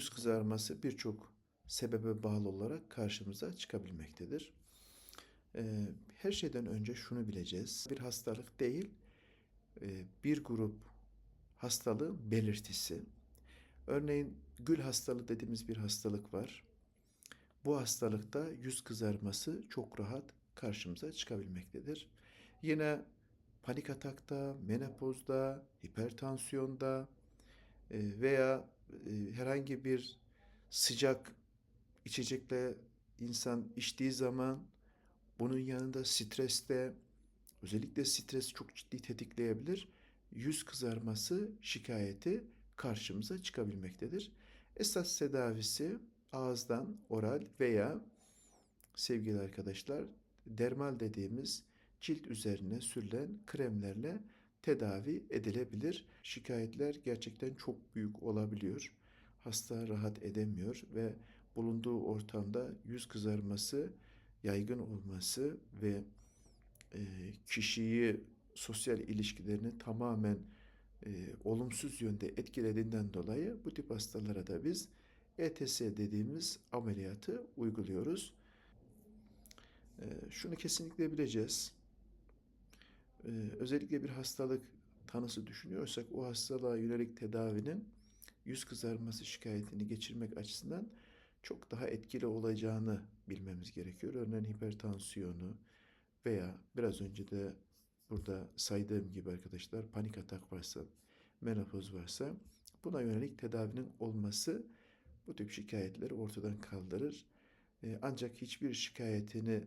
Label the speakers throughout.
Speaker 1: Yüz kızarması birçok sebebe bağlı olarak karşımıza çıkabilmektedir. Ee, Her şeyden önce şunu bileceğiz. Bir hastalık değil, e, bir grup hastalığın belirtisi. Örneğin gül hastalığı dediğimiz bir hastalık var. Bu hastalıkta yüz kızarması çok rahat karşımıza çıkabilmektedir. Yine panik atakta, menopozda, hipertansiyonda veya herhangi bir sıcak içecekle insan içtiği zaman bunun yanında streste, özellikle stres çok ciddi tetikleyebilir. Yüz kızarması şikayeti karşımıza çıkabilmektedir. Esas tedavisi ağızdan oral veya sevgili arkadaşlar dermal dediğimiz cilt üzerine sürülen kremlerle tedavi edilebilir. Şikayetler gerçekten çok büyük olabiliyor. Hasta rahat edemiyor ve bulunduğu ortamda yüz kızarması, yaygın olması ve e, kişiyi sosyal ilişkilerini tamamen e, olumsuz yönde etkilediğinden dolayı bu tip hastalara da biz ETS dediğimiz ameliyatı uyguluyoruz. E, şunu kesinlikle bileceğiz. E, özellikle bir hastalık tanısı düşünüyorsak o hastalığa yönelik tedavinin yüz kızarması şikayetini geçirmek açısından çok daha etkili olacağını bilmemiz gerekiyor. Örneğin hipertansiyonu veya biraz önce de burada saydığım gibi arkadaşlar panik atak varsa, menopoz varsa buna yönelik tedavinin olması bu tip şikayetleri ortadan kaldırır. E, ancak hiçbir şikayetini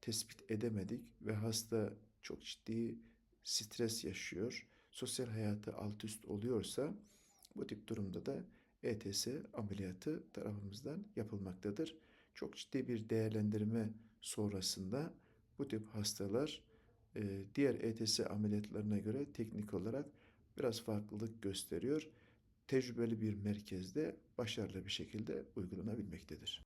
Speaker 1: tespit edemedik ve hasta çok ciddi stres yaşıyor, sosyal hayatı alt üst oluyorsa bu tip durumda da ETS ameliyatı tarafımızdan yapılmaktadır. Çok ciddi bir değerlendirme sonrasında bu tip hastalar e, diğer ETS ameliyatlarına göre teknik olarak biraz farklılık gösteriyor. Tecrübeli bir merkezde başarılı bir şekilde uygulanabilmektedir.